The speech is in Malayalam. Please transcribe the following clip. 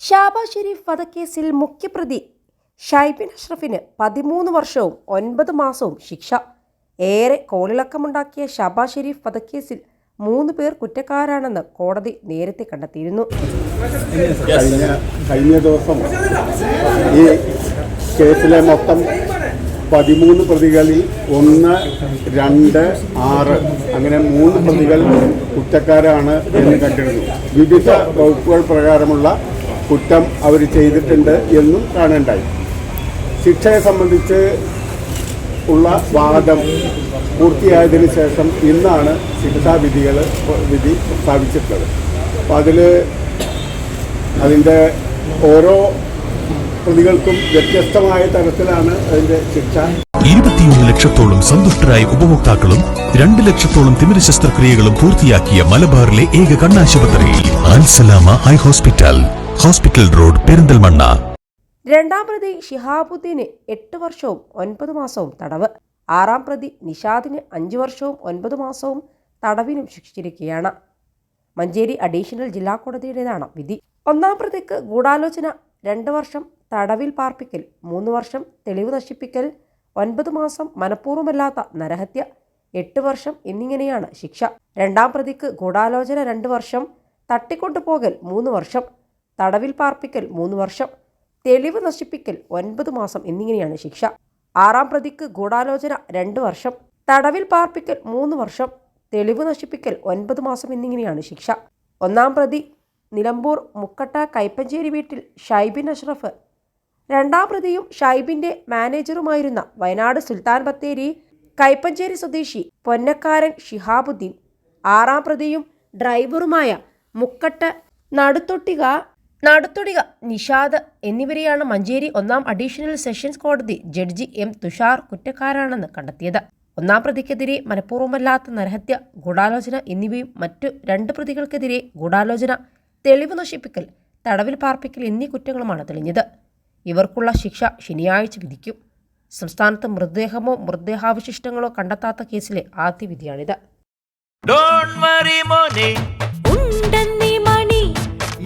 ഷാബാ ഷെരീഫ് വധക്കേസിൽ മുഖ്യപ്രതി ഷൈബിൻ അഷ്റഫിന് പതിമൂന്ന് വർഷവും ഒൻപത് മാസവും ശിക്ഷ. ഏറെ കോളിളക്കമുണ്ടാക്കിയ ഷാബാ ഷെരീഫ് വധക്കേസിൽ മൂന്ന് പേർ കുറ്റക്കാരാണെന്ന് കോടതി നേരത്തെ കണ്ടെത്തിയിരുന്നു. കഴിഞ്ഞ ദിവസം ഈ കേസിലെ മൊത്തം പതിമൂന്ന് പ്രതികളിൽ ഒന്ന് രണ്ട് ആറ് അങ്ങനെ മൂന്ന് പ്രതികൾ കുറ്റക്കാരാണ് എന്ന് കണ്ടിരുന്നു. വിവിധ വകുപ്പുകൾ പ്രകാരമുള്ള കുറ്റം അവർ ചെയ്തിട്ടുണ്ട് എന്നും കാണേണ്ടായി. ശിക്ഷയെ സംബന്ധിച്ച് ഉള്ള വാദം പൂർത്തിയായതിനു ശേഷം ഇന്നാണ് ശിക്ഷാവിധികൾ വിധി പ്രസ്താവിച്ചിട്ടുള്ളത് അപ്പം അതിൽ അതിന്റെ ഓരോ പ്രതികൾക്കും വ്യത്യസ്തമായ തരത്തിലാണ് അതിന്റെ ശിക്ഷ. ഇരുപത്തിയൊന്ന് ലക്ഷത്തോളം സന്തുഷ്ടരായ ഉപഭോക്താക്കളും രണ്ട് ലക്ഷത്തോളം തിമിര ശസ്ത്രക്രിയകളും പൂർത്തിയാക്കിയ മലബാറിലെ ഏക കണ്ണാശുപത്രി Al Salama eye hospital. Hospital road Perinthalmanna. രണ്ടാം പ്രതി ഷിഹാബുദ്ദീന് എട്ട് വർഷവും ഒൻപത് മാസവും തടവ്. ആറാം പ്രതി നിഷാദിന് അഞ്ച് വർഷവും ഒൻപത് മാസവും തടവിനും ശിക്ഷിച്ചിരിക്കുകയാണ്. മഞ്ചേരി അഡീഷണൽ ജില്ലാ കോടതിയുടേതാണ് വിധി. ഒന്നാം പ്രതിക്ക് ഗൂഢാലോചന രണ്ട് വർഷം തടവിൽ പാർപ്പിക്കൽ മൂന്ന് വർഷം തെളിവ് നശിപ്പിക്കൽ ഒൻപത് മാസം മനഃപൂർവമല്ലാത്ത നരഹത്യ എട്ട് വർഷം എന്നിങ്ങനെയാണ് ശിക്ഷ. രണ്ടാം പ്രതിക്ക് ഗൂഢാലോചന രണ്ട് വർഷം തട്ടിക്കൊണ്ടുപോകൽ മൂന്ന് വർഷം തടവിൽ പാർപ്പിക്കൽ മൂന്ന് വർഷം തെളിവ് നശിപ്പിക്കൽ ഒൻപത് മാസം എന്നിങ്ങനെയാണ് ശിക്ഷ. ആറാം പ്രതിക്ക് ഗൂഢാലോചന രണ്ട് വർഷം തടവിൽ പാർപ്പിക്കൽ മൂന്ന് വർഷം തെളിവ് നശിപ്പിക്കൽ ഒൻപത് മാസം എന്നിങ്ങനെയാണ് ശിക്ഷ. ഒന്നാം പ്രതി നിലമ്പൂർ മുക്കട്ട കൈപ്പഞ്ചേരി വീട്ടിൽ ഷൈബിൻ അഷ്റഫ്. രണ്ടാം പ്രതിയും ഷൈബിന്റെ മാനേജറുമായിരുന്ന വയനാട് സുൽത്താൻ ബത്തേരി കൈപ്പഞ്ചേരി സ്വദേശി പൊന്നക്കാരൻ ഷിഹാബുദ്ദീൻ. ആറാം പ്രതിയും ഡ്രൈവറുമായ മുക്കട്ട നടുത്തൊട്ടിക നടുത്തൊടിക നിഷാദ് എന്നിവരെയാണ് മഞ്ചേരി ഒന്നാം അഡീഷണൽ സെഷൻസ് കോടതി ജഡ്ജി എം തുഷാർ കുറ്റക്കാരാണെന്ന് കണ്ടെത്തിയത്. ഒന്നാം പ്രതിക്കെതിരെ മനഃപൂർവമല്ലാത്ത നരഹത്യ ഗൂഢാലോചന എന്നിവയും മറ്റു രണ്ട് പ്രതികൾക്കെതിരെ ഗൂഢാലോചന തെളിവ് നശിപ്പിക്കൽ തടവിൽ പാർപ്പിക്കൽ എന്നീ കുറ്റങ്ങളുമാണ് തെളിഞ്ഞത്. ഇവർക്കുള്ള ശിക്ഷ ശനിയാഴ്ച വിധിക്കും. സംസ്ഥാനത്ത് മൃതദേഹമോ മൃതദേഹാവശിഷ്ടങ്ങളോ കണ്ടെത്താത്ത കേസിലെ ആദ്യ വിധിയാണിത്.